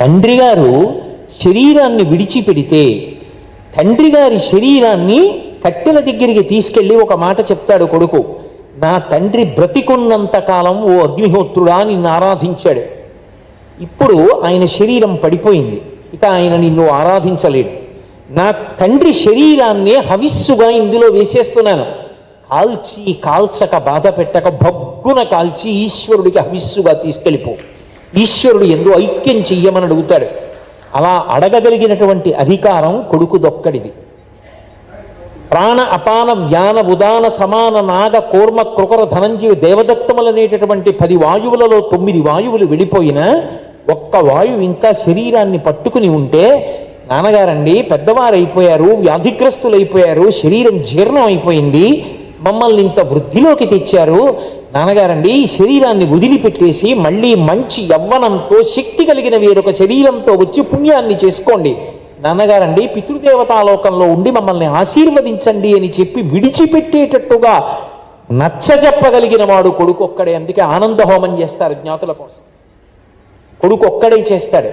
తండ్రి గారు శరీరాన్ని విడిచిపెడితే తండ్రి గారి శరీరాన్ని కట్టెల దగ్గరికి తీసుకెళ్ళి ఒక మాట చెప్తాడు కొడుకు. నా తండ్రి బ్రతికున్నంత కాలం ఓ అగ్నిహోత్రుడా నిన్ను ఆరాధించాడు. ఇప్పుడు ఆయన శరీరం పడిపోయింది. ఇక ఆయన నిన్ను ఆరాధించలేడు నా తండ్రి శరీరాన్ని హవిస్సుగా ఇందులో వేసేస్తున్నాను. కాల్చి కాల్చక బాధ పెట్టక భగ్గున కాల్చి ఈశ్వరుడికి హవిస్సుగా తీసుకెళ్ళిపో. ఈశ్వరుడు ఎందు ఐక్యం చెయ్యమని అడుగుతాడు. అలా అడగగలిగినటువంటి అధికారం కొడుకుదొక్కడిది. ప్రాణ అపాన వ్యాన ఉదాన సమాన నాగ కూర్మ కృకర ధనంజీవి దేవదత్తములనేటటువంటి పది వాయువులలో తొమ్మిది వాయువులు వెళ్ళిపోయినా ఒక్క వాయువు ఇంకా శరీరాన్ని పట్టుకుని ఉంటే నాన్నగారండి పెద్దవారు అయిపోయారు వ్యాధిగ్రస్తులైపోయారు శరీరం జీర్ణం అయిపోయింది మమ్మల్ని ఇంత వృద్ధిలోకి తెచ్చారు? నాన్నగారండి ఈ శరీరాన్ని వదిలిపెట్టేసి మళ్ళీ మంచి యవ్వనంతో శక్తి కలిగిన వేరొక శరీరంతో వచ్చి పుణ్యాన్ని చేసుకోండి. నాన్నగారండి పితృదేవతాలోకంలో ఉండి మమ్మల్ని ఆశీర్వదించండి అని చెప్పి విడిచిపెట్టేటట్టుగా నచ్చజెప్పగలిగిన వాడు కొడుకు ఒక్కడే. అందుకే ఆనంద హోమం చేస్తారు జ్ఞాతుల కోసం. కొడుకు ఒక్కడే చేస్తాడు.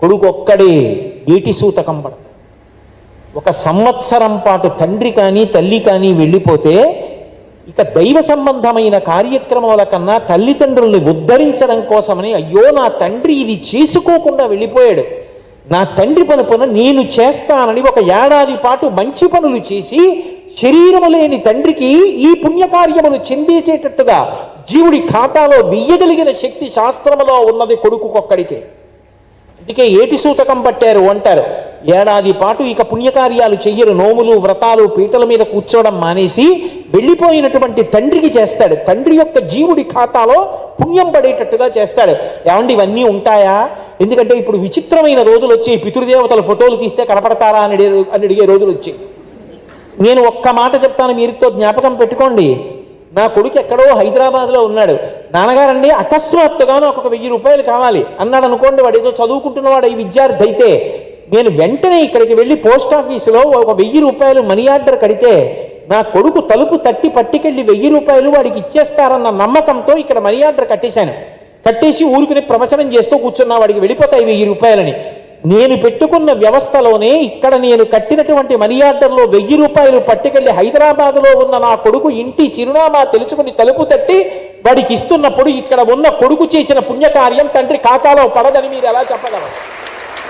కొడుకు ఒక్కడే ఏటి సూతకం పడతాడు ఒక సంవత్సరం పాటు తండ్రి కానీ తల్లి కానీ వెళ్ళిపోతే ఇక దైవ సంబంధమైన కార్యక్రమాల కన్నా తల్లిదండ్రుల్ని ఉద్ధరించడం కోసమని అయ్యో నా తండ్రి ఇది చేసుకోకుండా వెళ్ళిపోయాడు. నా తండ్రి పని పను నేను చేస్తానని ఒక ఏడాది పాటు మంచి పనులు చేసి శరీరము లేని తండ్రికి ఈ పుణ్యకార్యములు చెందేసేటట్టుగా జీవుడి ఖాతాలో వెయ్యగలిగిన శక్తి శాస్త్రములో ఉన్నది కొడుకుకొక్కడికే అందుకే ఏటి సూతకం పట్టారు అంటారు. ఏడాది పాటు ఇక పుణ్యకార్యాలు చెయ్యరు. నోములు వ్రతాలు పీటల మీద కూర్చోవడం మానేసి వెళ్ళిపోయినటువంటి తండ్రికి చేస్తాడు. తండ్రి యొక్క జీవుడి ఖాతాలో పుణ్యం పడేటట్టుగా చేస్తాడు. ఏమండి ఇవన్నీ ఉంటాయా? ఎందుకంటే ఇప్పుడు విచిత్రమైన రోజులు వచ్చాయి. పితృదేవతల ఫోటోలు తీస్తే కనపడతారా అని అడిగే- అని అడిగే రోజులు వచ్చాయి. నేను ఒక్క మాట చెప్తాను మీరుతో జ్ఞాపకం పెట్టుకోండి. నా కొడుకు ఎక్కడో హైదరాబాద్లో ఉన్నాడు. నాన్నగారండి అకస్మాత్తుగాను ఒక వెయ్యి రూపాయలు కావాలి. అన్నాడు అనుకోండి వాడు ఏదో చదువుకుంటున్నవాడు ఈ విద్యార్థి అయితే. నేను వెంటనే ఇక్కడికి వెళ్ళి పోస్ట్ ఆఫీసులో ఒక వెయ్యి రూపాయలు మనీ ఆర్డర్ కడితే నా కొడుకు తలుపు తట్టి పట్టుకెళ్ళి వెయ్యి రూపాయలు వాడికి ఇచ్చేస్తారన్న నమ్మకంతో ఇక్కడ మనీ ఆర్డర్ కట్టేశాను. కట్టేసి ఊరుకుని ప్రవచనం చేస్తూ కూర్చున్నా వాడికి వెళ్ళిపోతాయి వెయ్యి రూపాయలని. నేను పెట్టుకున్న వ్యవస్థలోనే ఇక్కడ నేను కట్టినటువంటి మనీ ఆర్డర్లో వెయ్యి రూపాయలు పట్టుకెళ్ళి హైదరాబాద్లో ఉన్న నా కొడుకు ఇంటి చిరునామా తెలుసుకుని తలుపు తట్టి వాడికి ఇస్తున్నప్పుడు ఇక్కడ ఉన్న కొడుకు చేసిన పుణ్యకార్యం తండ్రి ఖాతాలో పడదని మీరు ఎలా చెప్పగలరు?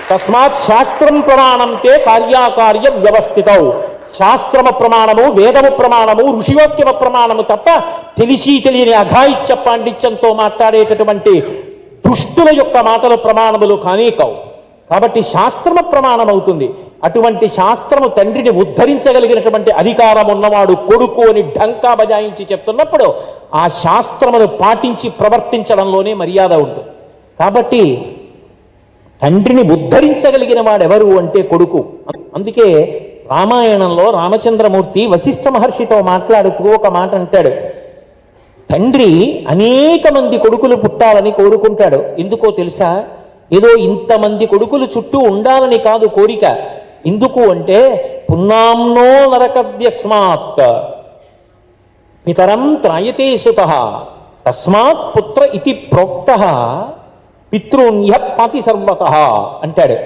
తస్మాత్ శాస్త్రం ప్రమాణంతే కార్యాకార్య వ్యవస్థితౌ. శాస్త్రమ ప్రమాణము వేదము ప్రమాణము ఋషియోక్యమ ప్రమాణము తప్ప తెలిసి తెలియని అఘాయిత్య పాండిత్యంతో మాట్లాడేటటువంటి దుష్టుల యొక్క మాటలు ప్రమాణములు కానీ కావు. కాబట్టి శాస్త్రమ ప్రమాణం అవుతుంది అటువంటి శాస్త్రము తండ్రిని ఉద్ధరించగలిగినటువంటి అధికారం ఉన్నవాడు కొడుకు అని ఢంకా బజాయించి చెప్తున్నప్పుడు ఆ శాస్త్రమును పాటించి ప్రవర్తించడంలోనే మర్యాద ఉంటుంది. కాబట్టి తండ్రిని ఉద్ధరించగలిగిన వాడెవరు అంటే కొడుకు. అందుకే రామాయణంలో రామచంద్రమూర్తి వశిష్ఠ మహర్షితో మాట్లాడుతూ ఒక మాట అంటాడు. తండ్రి అనేక మంది కొడుకులు పుట్టాలని కోరుకుంటాడు. ఎందుకో తెలుసా? ఏదో ఇంతమంది కొడుకులు చుట్టూ ఉండాలని కాదు కోరిక. ఎందుకు అంటే పున్నాంనో నరకవ్యస్మాత్ పితరం త్రాయతే సుత. తస్మాత్ పుత్ర ఇది ప్రోక్త. పితృన్య పాతి సర్వత అంటాడు.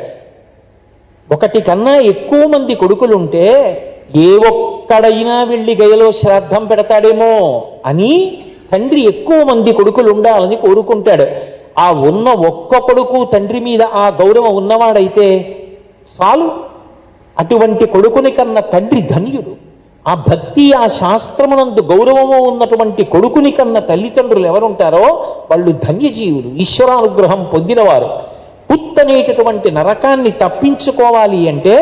ఒకటి కన్నా ఎక్కువ మంది కొడుకులుంటే ఏ ఒక్కడైనా వెళ్ళి గయలో శ్రాద్ధం పెడతాడేమో అని తండ్రి ఎక్కువ మంది కొడుకులు ఉండాలని కోరుకుంటాడు. ఆ ఉన్న ఒక్క కొడుకు తండ్రి మీద ఆ గౌరవం ఉన్నవాడైతే చాలు. అటువంటి కొడుకుని కన్న తండ్రి ధన్యుడు. ఆ భక్తి ఆ శాస్త్రమునందు గౌరవము ఉన్నటువంటి కొడుకుని కన్న తల్లిదండ్రులు ఎవరుంటారో వాళ్ళు ధన్యజీవులు ఈశ్వరానుగ్రహం పొందినవారు. పుత్తనేటటువంటి నరకాన్ని తప్పించుకోవాలి అంటే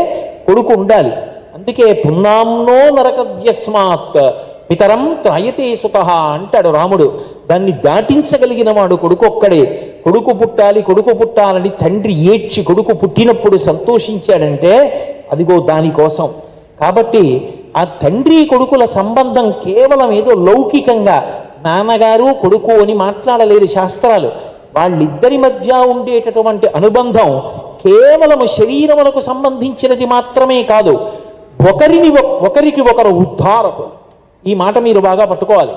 కొడుకు ఉండాలి. అందుకే పున్నాంనో నరకద్యస్మాత్ పితరం త్రయతే సుత అంటాడు రాముడు. దాన్ని దాటించగలిగిన వాడు కొడుకు ఒక్కడే. కొడుకు పుట్టాలి కొడుకు పుట్టాలని తండ్రి ఏడ్చి కొడుకు పుట్టినప్పుడు సంతోషించాడంటే అదిగో దానికోసం కాబట్టి ఆ తండ్రి కొడుకుల సంబంధం కేవలం ఏదో లౌకికంగా నాన్నగారు కొడుకు అని మాట్లాడలేదు శాస్త్రాలు. వాళ్ళిద్దరి మధ్య ఉండేటటువంటి అనుబంధం కేవలము శరీరములకు సంబంధించినది మాత్రమే కాదు. ఒకరిని ఒకరికి ఒకరు ఉద్ధారకులు. ఈ మాట మీరు బాగా పట్టుకోవాలి.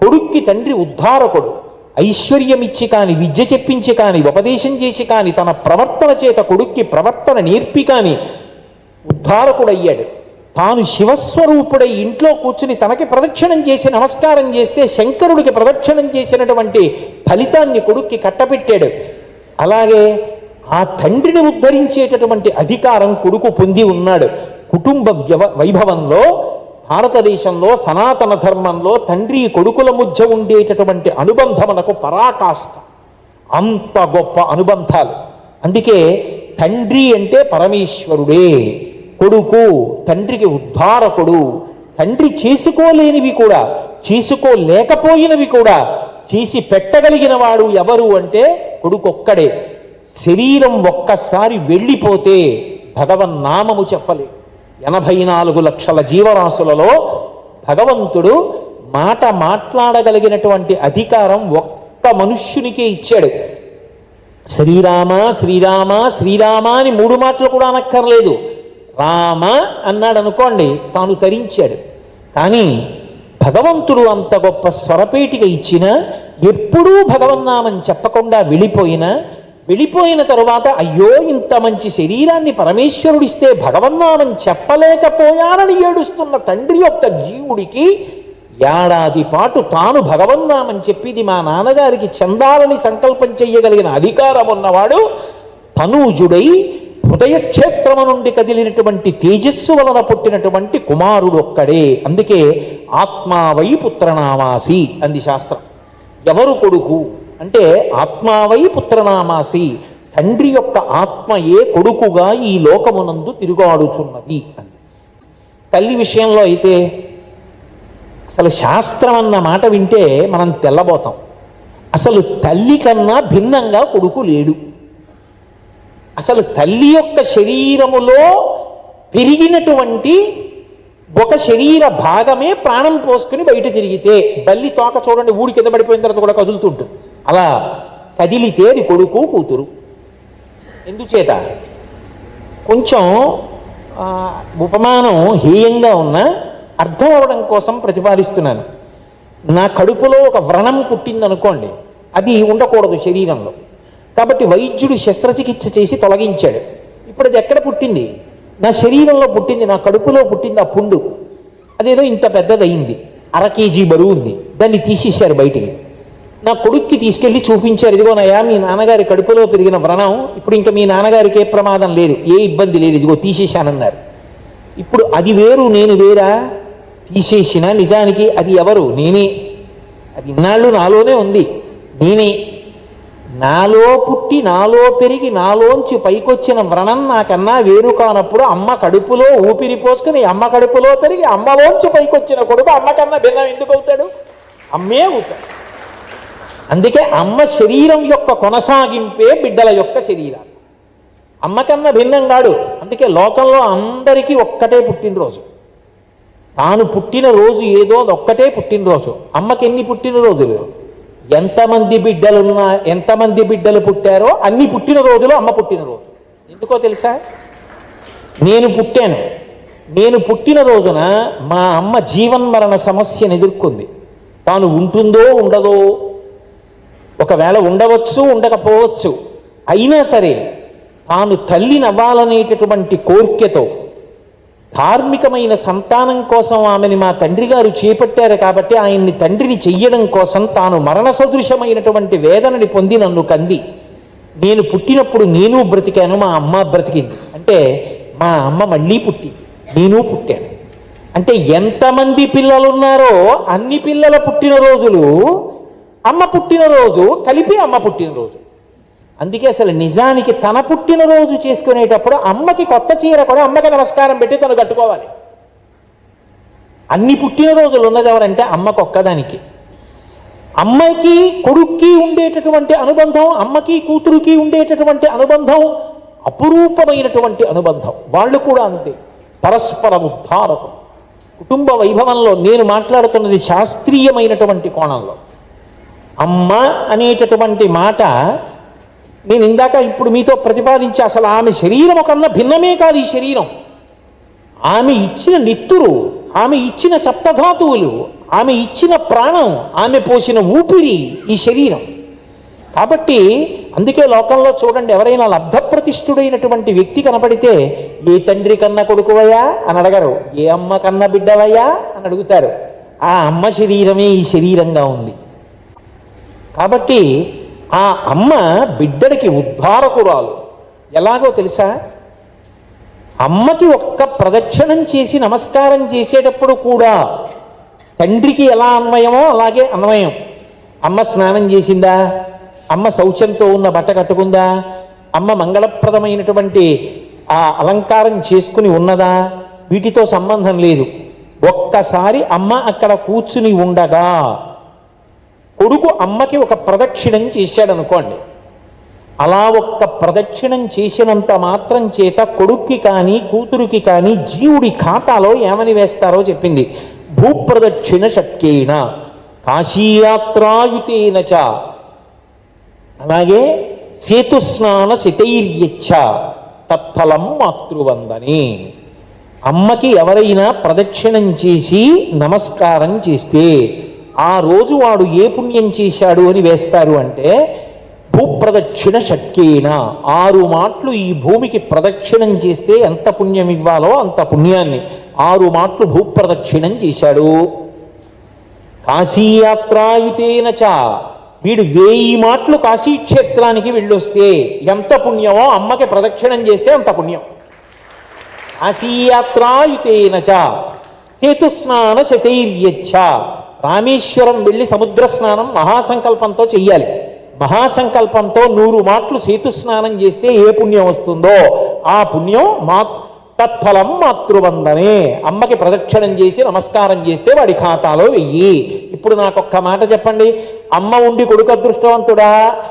కొడుక్కి తండ్రి ఉద్ధారకుడు ఐశ్వర్యమిచ్చి కాని విద్య చెప్పించి కాని ఉపదేశం చేసి కాని తన ప్రవర్తన చేత కొడుక్కి ప్రవర్తన నేర్పి కాని ఉద్ధారకుడయ్యాడు. తాను శివస్వరూపుడై ఇంట్లో కూర్చుని తనకి ప్రదక్షిణం చేసి నమస్కారం చేస్తే శంకరుడికి ప్రదక్షిణం చేసినటువంటి ఫలితాన్ని కొడుక్కి కట్టపెట్టాడు అలాగే ఆ తండ్రిని ఉద్ధరించేటటువంటి అధికారం కొడుకు పొంది ఉన్నాడు. కుటుంబ వ్యవ వైభవంలో భారతదేశంలో సనాతన ధర్మంలో తండ్రి కొడుకుల మధ్య ఉండేటటువంటి అనుబంధమునకు పరాకాష్ట. అంత గొప్ప అనుబంధాలు. అందుకే తండ్రి అంటే పరమేశ్వరుడే. కొడుకు తండ్రికి ఉద్ధారకుడు. తండ్రి చేసుకోలేనివి కూడా చేసుకోలేకపోయినవి కూడా చేసి పెట్టగలిగిన వాడు ఎవరు అంటే కొడుకొక్కడే. శరీరం ఒక్కసారి వెళ్ళిపోతే భగవన్నామము చెప్పలేదు. ఎనభై నాలుగు లక్షల జీవరాశులలో భగవంతుడు మాట మాట్లాడగలిగినటువంటి అధికారం ఒక్క మనుష్యునికే ఇచ్చాడు. శ్రీరామ శ్రీరామ శ్రీరామ అని మూడు మాటలు కూడా అనక్కర్లేదు. రామ అన్నాడు అనుకోండి తాను తరించాడు. కానీ భగవంతుడు అంత గొప్ప స్వరపేటిక ఇచ్చినా ఎప్పుడూ భగవన్నామని చెప్పకుండా వెళ్ళిపోయినా వెళ్ళిపోయిన తరువాత అయ్యో ఇంత మంచి శరీరాన్ని పరమేశ్వరుడిస్తే భగవన్నామం చెప్పలేకపోయానని ఏడుస్తున్న తండ్రి యొక్క జీవుడికి ఏడాది పాటు తాను భగవన్నామని చెప్పిది మా నాన్నగారికి చెందాలని సంకల్పం చెయ్యగలిగిన అధికారం ఉన్నవాడు తనూజుడై హృదయక్షేత్రము నుండి కదిలినటువంటి తేజస్సు వలన పుట్టినటువంటి కుమారుడు ఒక్కడే అందుకే ఆత్మావై పుత్రనామాసి అంది శాస్త్రం. ఎవరు కొడుకు? అంటే ఆత్మావై పుత్రనామాసి తండ్రి యొక్క ఆత్మయే కొడుకుగా ఈ లోకమునందు తిరుగాడుచున్నది అని. తల్లి విషయంలో అయితే అసలు శాస్త్రం అన్న మాట వింటే మనం తెల్లబోతాం. అసలు తల్లి కన్నా భిన్నంగా కొడుకు లేడు. అసలు తల్లి యొక్క శరీరములో పెరిగినటువంటి ఒక శరీర భాగమే ప్రాణం పోసుకుని బయట తిరిగితే బల్లి తోక చూడండి ఊడి కింద పడిపోయిన తర్వాత కూడా కదులుతుంటుంది. అలా కదిలితే కొడుకు కూతురు. ఎందుచేత? కొంచెం ఉపమానం హేయంగా ఉన్న అర్థం అవడం కోసం ప్రతిపాదిస్తున్నాను. నా కడుపులో ఒక వ్రణం పుట్టిందనుకోండి అది ఉండకూడదు శరీరంలో. కాబట్టి వైద్యుడు శస్త్రచికిత్స చేసి తొలగించాడు. ఇప్పుడు అది ఎక్కడ పుట్టింది? నా శరీరంలో పుట్టింది నా కడుపులో పుట్టింది ఆ పుండు. అదేదో ఇంత పెద్దదయింది. అర కేజీ బరువు ఉంది. దాన్ని తీసేశారు బయటికి. నా కొడుక్కి తీసుకెళ్ళి చూపించారు. ఇదిగోనయ్యా మీ నాన్నగారి కడుపులో పెరిగిన వ్రణం ఇప్పుడు ఇంకా మీ నాన్నగారికి ఏ ప్రమాదం లేదు ఏ ఇబ్బంది లేదు ఇదిగో తీసేశానన్నారు. ఇప్పుడు అది వేరు నేను వేరా? తీసేసిన నిజానికి అది ఎవరు? నేనే. అది ఇన్నాళ్ళు నాలోనే ఉంది. నేనే. నాలో పుట్టి నాలో పెరిగి నాలోంచి పైకొచ్చిన వ్రణం నాకన్నా వేరు కానప్పుడు అమ్మ కడుపులో ఊపిరి పోసుకుని అమ్మ కడుపులో పెరిగి అమ్మలోంచి పైకొచ్చిన కొడుకు అమ్మకన్నా భిన్నం ఎందుకు అవుతాడు? అమ్మే అవుతాడు అందుకే అమ్మ శరీరం యొక్క కొనసాగింపే బిడ్డల యొక్క శరీరం అమ్మ కన్నా భిన్నం కాడు అందుకే లోకంలో అందరికీ ఒక్కటే పుట్టినరోజు. తాను పుట్టిన రోజు ఏదో అది ఒక్కటే పుట్టినరోజు. అమ్మకి ఎన్ని పుట్టినరోజులు? ఎంతమంది బిడ్డలున్నా ఎంతమంది బిడ్డలు పుట్టారో అన్ని పుట్టినరోజులు అమ్మ పుట్టినరోజు. ఎందుకో తెలుసా? నేను పుట్టాను. నేను పుట్టిన రోజున మా అమ్మ జీవన్మరణ సమస్యను ఎదుర్కొంది. తాను ఉంటుందో ఉండదో ఒకవేళ ఉండవచ్చు ఉండకపోవచ్చు అయినా సరే తాను తల్లి నవ్వాలనేటటువంటి కోరికతో ధార్మికమైన సంతానం కోసం ఆమెని మా తండ్రి గారు చేపట్టారు కాబట్టి ఆయన్ని తండ్రిని చెయ్యడం కోసం తాను మరణ సదృశమైనటువంటి వేదనని పొంది నన్ను కంది. నేను పుట్టినప్పుడు నేను బ్రతికాను మా అమ్మ బ్రతికింది. అంటే మా అమ్మ మళ్ళీ పుట్టి నేను పుట్టాను. అంటే ఎంతమంది పిల్లలు ఉన్నారో అన్ని పిల్లల పుట్టినరోజులు అమ్మ పుట్టినరోజు కలిపి అమ్మ పుట్టినరోజు. అందుకే అసలు నిజానికి తన పుట్టినరోజు చేసుకునేటప్పుడు అమ్మకి కొత్త చీర కూడా అమ్మకి నమస్కారం పెట్టి తను కట్టుకోవాలి. అన్ని పుట్టినరోజులు ఉన్నది ఎవరంటే అమ్మకు ఒక్కదానికి. అమ్మకి కొడుక్కి ఉండేటటువంటి అనుబంధం అమ్మకి కూతురుకి ఉండేటటువంటి అనుబంధం అపురూపమైనటువంటి అనుబంధం. వాళ్ళు కూడా అంతే. పరస్పర ఉద్ధారకం కుటుంబ వైభవంలో నేను మాట్లాడుతున్నది శాస్త్రీయమైనటువంటి కోణంలో. అమ్మ అనేటటువంటి మాట నేను ఇందాక ఇప్పుడు మీతో ప్రతిపాదించి అసలు ఆమె శరీరం కన్నా భిన్నమే కాదు ఈ శరీరం. ఆమె ఇచ్చిన నిత్తురు ఆమె ఇచ్చిన సప్తధాతువులు ఆమె ఇచ్చిన ప్రాణం ఆమె పోసిన ఊపిరి ఈ శరీరం. కాబట్టి అందుకే లోకంలో చూడండి ఎవరైనా లబ్ధప్రతిష్ఠుడైనటువంటి వ్యక్తి కనపడితే ఏ తండ్రి కన్నా కొడుకువయ్యా? అని అడగరు. ఏ అమ్మ కన్నా బిడ్డవయ్యా? అని అడుగుతారు. ఆ అమ్మ శరీరమే ఈ శరీరంగా ఉంది. కాబట్టి ఆ అమ్మ బిడ్డడికి ఉద్ధారకురాలు. ఎలాగో తెలుసా? అమ్మకి ఒక్క ప్రదక్షిణం చేసి నమస్కారం చేసేటప్పుడు కూడా తండ్రికి ఎలా అన్వయమో అలాగే అన్వయం. అమ్మ స్నానం చేసిందా? అమ్మ శౌచంతో ఉన్న బట్ట కట్టుకుందా? అమ్మ మంగళప్రదమైనటువంటి ఆ అలంకారం చేసుకుని ఉన్నదా? వీటితో సంబంధం లేదు. ఒక్కసారి అమ్మ అక్కడ కూర్చుని ఉండగా కొడుకు అమ్మకి ఒక ప్రదక్షిణం చేశాడు అనుకోండి అలా ఒక్క ప్రదక్షిణం చేసినంత మాత్రం చేత కొడుక్కి కానీ కూతురుకి కానీ జీవుడి ఖాతాలో ఏమని వేస్తారో చెప్పింది. భూప్రదక్షిణ షట్కేణ కాశీయాత్రాయుతేన చ. అలాగే సేతుస్నాన శతైర్యచ్చ తత్ఫలం మాతృవందని. అమ్మకి ఎవరైనా ప్రదక్షిణం చేసి నమస్కారం చేస్తే ఆ రోజు వాడు ఏ పుణ్యం చేశాడు అని వేస్తారు అంటే భూప్రదక్షిణ శక్యేన. ఆరు మాటలు ఈ భూమికి ప్రదక్షిణం చేస్తే ఎంత పుణ్యం ఇవ్వాలో అంత పుణ్యాన్ని. ఆరు మాటలు భూప్రదక్షిణం చేశాడు. కాశీయాత్రాయుతేన చ. వీడు వేయి మాటలు కాశీక్షేత్రానికి వెళ్ళొస్తే ఎంత పుణ్యమో అమ్మకి ప్రదక్షిణం చేస్తే అంత పుణ్యం. కాశీయాత్రాయుతేన చ. సేతుస్నాన శతైర్యచ్చ. రామేశ్వరం వెళ్ళి సముద్ర స్నానం మహాసంకల్పంతో చెయ్యాలి. మహాసంకల్పంతో నూరు మాటలు సేతు స్నానం చేస్తే ఏ పుణ్యం వస్తుందో? ఆ పుణ్యం మా తత్ఫలం మాతృవందనే. అమ్మకి ప్రదక్షిణం చేసి నమస్కారం చేస్తే వాడి ఖాతాలో వెయ్యి. ఇప్పుడు నాకు ఒక్క మాట చెప్పండి. అమ్మ ఉండి కొడుకు అదృష్టవంతుడా?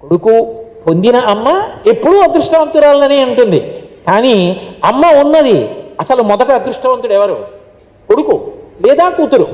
కొడుకు పొందిన అమ్మ ఎప్పుడూ అదృష్టవంతురాలని అంటుంది. కానీ అమ్మ ఉన్నది. అసలు మొదట అదృష్టవంతుడు ఎవరు? కొడుకు. లేదా కూతురు.